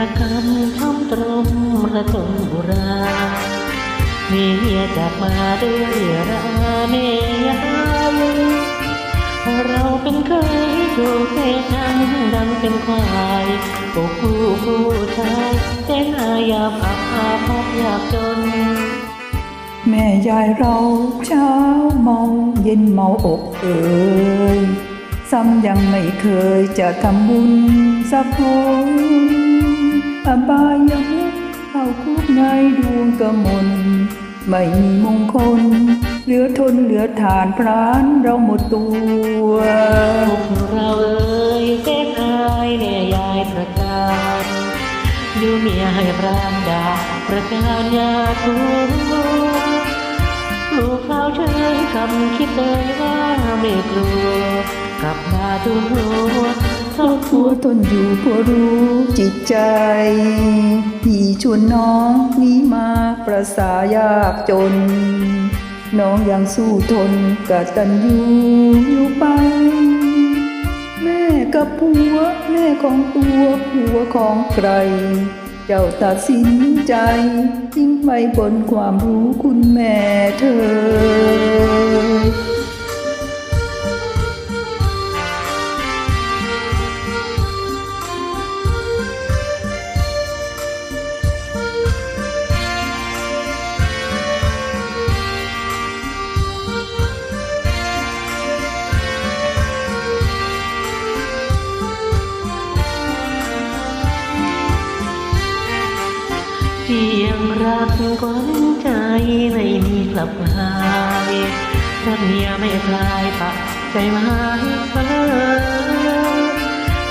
ระกำทำตรมระทมบุรามีเมียจากมาด้วยราเมยายเราเป็นเคยถูกเททังดังเป็นควายปกผู้ผู้ชายเต้นอายามอับอาภัพยากจน แม่ยายเราเช้าเมาเย็นเมาอกเอ่ยซ้ำยังไม่เคยจะทำบุญสักคน อบายมุกเข้าคุกในดวงกมลไม่มีมงคล เหลือทนเหลือฐานพรานเราหมดตัวพวกเราเอ่ยเต้นอายแม่ยายประการอยู่เมียให้พรามดาประการยาทัวลูกเราเชยคำคิดเลยว่าไม่กลัวกลับมาทุกหัว ทบทผัววนทนอยู่ผัวรู้จิตใจ พี่ชวนน้องนี้มาประสายากจน น้องยังสู้ทนกตันอยู่อยู่ไป แม่กับผัว แม่ของตัวผัวของใคร เจ้าตัดสินใจทิ้งไปบนความรู้คุณแม่เธอ ยงรักกวนใจไม่มีกลับหายถ้าเมียไม่คลายปะใจหมาเพ้อ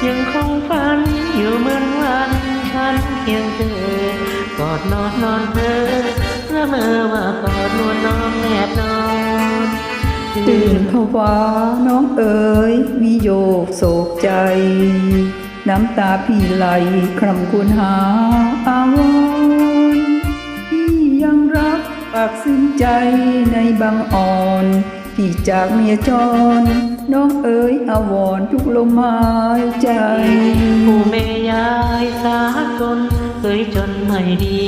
ยังคงฝันอยู่เหมือนวันฉันเพียงเธอกอดนอนนอนเพ้อละเมอว่ากอดนวลน้องแนบนอนตื่นภาวะน้องเอ๋ยวิโยกโศกใจ น้ำตาพี่ไหลคร่ำควรหาอาวร ใจในบางอ่อนที่จากเมียจร น้องเอ๋ยอาวรทุกลมหายใจ ผู้แม่ยายสากลเคยจนไม่ดี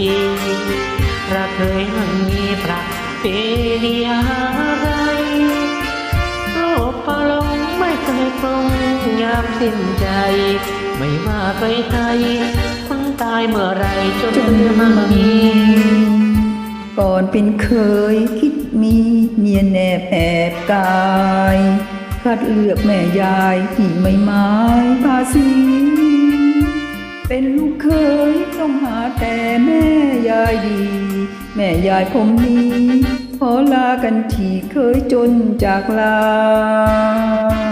รักเคยไม่มีประเพณีอะไรโลกปลงไม่เคยปรงยามสิ้นใจ ไม่ว่าใครไทยคนตายเมื่อไรจนเรือมามามีมี ก่อนเป็นเคยคิดมีเมียแนบแอบกายคัดเลือกแม่ยายที่ไม่หมายภาษีเป็นลูกเคยต้องหาแต่แม่ยายดี แม่ยายผมนี้ขอลากันที่เคยจนจากลา